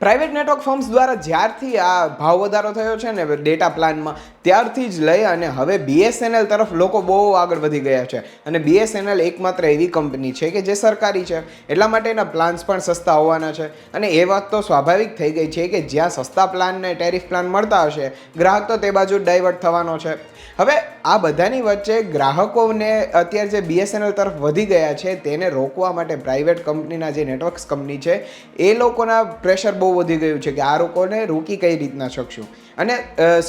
Private network firms દ્વારા જ્યારથી આ ભાવ વધારો થયો છે ને ડેટા પ્લાનમાં, ત્યારથી જ લઈ અને હવે બીએસએનએલ તરફ લોકો બહુ આગળ વધી ગયા છે. અને બીએસએનએલ એકમાત્ર એવી કંપની છે કે જે સરકારી છે. એટલા માટે એના પ્લાન્સ પણ સસ્તા હોવાના છે. અને એ વાત તો સ્વાભાવિક થઈ ગઈ છે કે જ્યાં સસ્તા પ્લાનને ટેરિફ પ્લાન મળતા હશે, ગ્રાહક તો તે બાજુ ડાયવર્ટ થવાનો છે. હવે આ બધાની વચ્ચે ગ્રાહકોને અત્યારે જે બીએસએનએલ તરફ વધી ગયા છે, તેને રોકવા માટે પ્રાઇવેટ કંપનીના જે નેટવર્ક્સ કંપની છે, એ લોકોના પ્રેશર બહુ વધી ગયું છે કે આ લોકોને રોકી કઈ રીતના શકશું? અને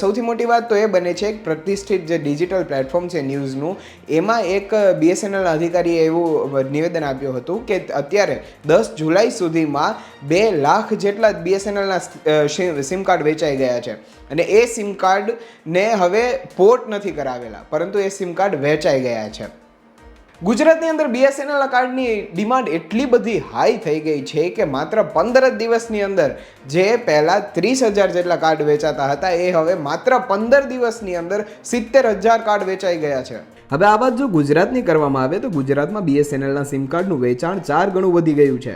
સૌથી મોટી વાત તો એ બને છે એક પ્રતિષ્ઠિત જે ડિજિટલ પ્લેટફોર્મ છે ન્યૂઝનું, એમાં એક બીએસએનએલ અધિકારીએ એવું નિવેદન આપ્યું હતું કે અત્યારે દસ જુલાઈ સુધીમાં બે લાખ જેટલા બીએસએનએલના સિમ કાર્ડ વેચાઈ ગયા છે. અને એ સિમ કાર્ડને હવે પોર્ટ નથી કરાવેલા, પરંતુ એ સિમ કાર્ડ વેચાઈ ગયા છે. ગુજરાતની અંદર બીએસએનએલ કાર્ડની ડિમાન્ડ એટલી બધી હાઈ થઈ ગઈ છે કે માત્ર પંદર જ દિવસની અંદર જે પહેલાં ત્રીસ હજાર જેટલા કાર્ડ વેચાતા હતા, એ હવે માત્ર પંદર દિવસની અંદર સિત્તેર હજાર કાર્ડ વેચાઈ ગયા છે. હવે આ વાત જો ગુજરાતની કરવામાં આવે તો ગુજરાતમાં બીએસએનએલના સિમ કાર્ડનું વેચાણ ચાર ગણું વધી ગયું છે.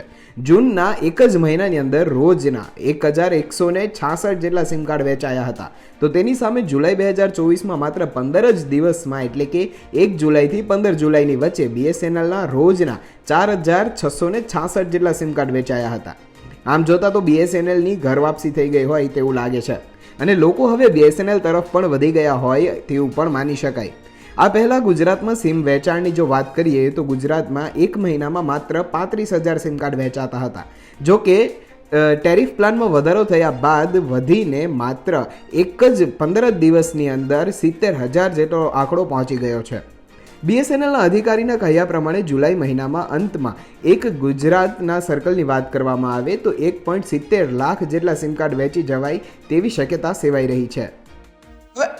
જૂનના એક જ મહિનાની અંદર રોજના એક હજાર એકસો ને છાસઠ જેટલા સિમ કાર્ડ વેચાયા હતા. તો તેની સામે જુલાઈ બે હજાર ચોવીસમાં માત્ર પંદર જ દિવસમાં, એટલે કે એક જુલાઈથી પંદર જુલાઈની વચ્ચે બીએસએનએલના રોજના ચાર હજાર છસો ને છાસઠ જેટલા સિમ કાર્ડ વેચાયા હતા. આમ જોતાં તો બીએસએનએલની ઘર વાપસી થઈ ગઈ હોય તેવું લાગે છે. અને લોકો હવે બીએસએનએલ તરફ પણ વધી ગયા હોય તેવું પણ માની શકાય. આ પહેલાં ગુજરાતમાં સિમ વેચાણની જો વાત કરીએ, તો ગુજરાતમાં એક મહિનામાં માત્ર પાંત્રીસ હજાર સિમ કાર્ડ વેચાતા હતા. જો કે ટેરિફ પ્લાનમાં વધારો થયા બાદ વધીને માત્ર એક જ પંદર દિવસની અંદર સિત્તેર હજાર જેટલો આંકડો પહોંચી ગયો છે. બીએસએનએલના અધિકારીના કહ્યા પ્રમાણે જુલાઈ મહિનામાં અંતમાં એક ગુજરાતના સર્કલની વાત કરવામાં આવે, તો એક પોઈન્ટ સિત્તેર લાખ જેટલા સિમ કાર્ડ વેચી જવાય તેવી શક્યતા સેવાઈ રહી છે.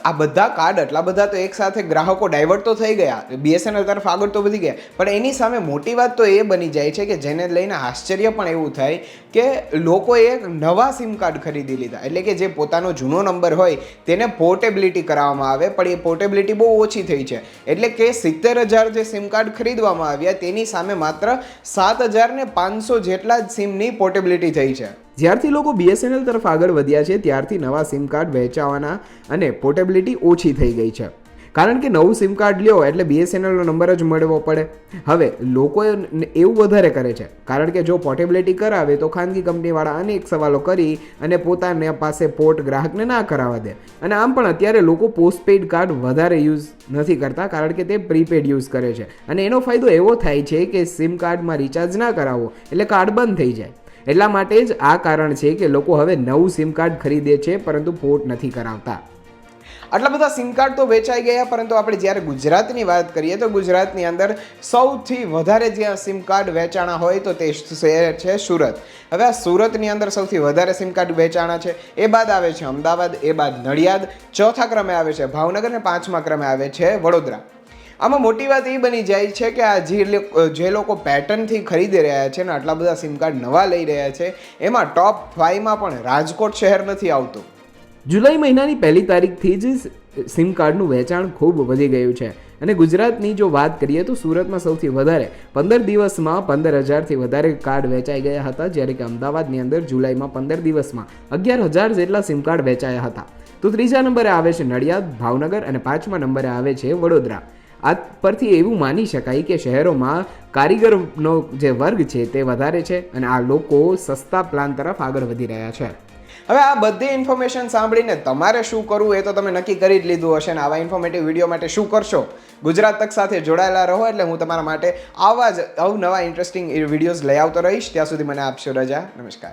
આ બધા કાર્ડ એટલા બધા તો એક સાથે ગ્રાહકો ડાયવર્ટ તો થઈ ગયા. બીએસએનએલ તરફ આગળ તો વધી ગયા. પણ એની સામે મોટી વાત તો એ બની જાય છે કે જેને લઈને આશ્ચર્ય પણ એવું થાય કે લોકોએ એક નવા સિમ કાર્ડ ખરીદી લીધા. એટલે કે જે પોતાનો જૂનો નંબર હોય તેને પોર્ટેબિલિટી કરાવવામાં આવે, પણ એ પોર્ટેબિલિટી બહુ ઓછી થઈ છે. એટલે કે સિત્તેર હજાર જે સિમ કાર્ડ ખરીદવામાં આવ્યા, તેની સામે માત્ર સાત હજાર ને પાંચસો જેટલા જ સિમની પોર્ટેબિલિટી થઈ છે. જ્યારથી લોકો બીએસએનએલ તરફ આગળ વધ્યા છે, ત્યારથી નવા સિમ કાર્ડ વહેંચાવાના અને પોર્ટેબિલિટી ઓછી થઈ ગઈ છે. કારણ કે નવું સિમ કાર્ડ લ્યો એટલે બીએસએનએલનો નંબર જ મળવો પડે. હવે લોકો એવું વધારે કરે છે. કારણ કે જો પોર્ટેબિલિટી કરાવે તો ખાનગી કંપનીવાળા અનેક સવાલો કરી અને પોતાને પાસે પોર્ટ ગ્રાહકને ના કરાવવા દે. અને આમ પણ અત્યારે લોકો પોસ્ટપેડ કાર્ડ વધારે યુઝ નથી કરતા કારણ કે તે પ્રીપેડ યુઝ કરે છે. અને એનો ફાયદો એવો થાય છે કે સિમ કાર્ડમાં રિચાર્જ ના કરાવો એટલે કાર્ડ બંધ થઈ જાય. એટલા માટે જ આ કારણ છે કે લોકો હવે નવું સિમ કાર્ડ ખરીદે છે, પરંતુ પોર્ટ નથી કરાવતા. આટલા બધા સિમ કાર્ડ તો વેચાઈ ગયા, પરંતુ આપણે જ્યારે ગુજરાતની વાત કરીએ તો ગુજરાતની અંદર સૌથી વધારે જ્યાં સિમ કાર્ડ વેચાણા હોય તો તે શહેર છે સુરત. હવે આ સુરતની અંદર સૌથી વધારે સિમ કાર્ડ વેચાણા છે, એ બાદ આવે છે અમદાવાદ, એ બાદ નડિયાદ, ચોથા ક્રમે આવે છે ભાવનગર ને પાંચમા ક્રમે આવે છે વડોદરા. આમાં મોટી વાત એ બની જાય છે કે આ જે લોકો- પેટર્નથી ખરીદી રહ્યા છે ને આટલા બધા સિમ કાર્ડ નવા લઈ રહ્યા છે, એમાં ટોપ ફાઈવમાં પણ રાજકોટ શહેર નથી આવતું. જુલાઈ મહિનાની પહેલી તારીખથી જ સિમ કાર્ડનું વેચાણ ખૂબ વધી ગયું છે. અને ગુજરાતની જો વાત કરીએ તો સુરતમાં સૌથી વધારે, પંદર દિવસમાં પંદર હજારથી વધારે કાર્ડ વેચાઈ ગયા હતા, જ્યારે કે અમદાવાદની અંદર જુલાઈમાં પંદર દિવસમાં અગિયાર હજાર જેટલા સિમ કાર્ડ વેચાયા હતા. તો ત્રીજા નંબરે આવે છે નડિયાદ, ભાવનગર અને પાંચમા નંબરે આવે છે વડોદરા. આ પરથી એવું માની શકાય કે શહેરોમાં કારીગરનો જે વર્ગ છે તે વધારે છે અને આ લોકો સસ્તા પ્લાન તરફ આગળ વધી રહ્યા છે. હવે આ બધી ઇન્ફોર્મેશન સાંભળીને તમારે શું કરવું એ તો તમે નક્કી કરી જ લીધું હશે ને આવા ઇન્ફોર્મેટિવ વીડિયો માટે શું કરશો? ગુજરાત તક સાથે જોડાયેલા રહો એટલે હું તમારા માટે આવા જ અવનવા ઇન્ટરેસ્ટિંગ વિડીયોઝ લઈ આવતો રહીશ. ત્યાં સુધી મને આપશો રજા. નમસ્કાર.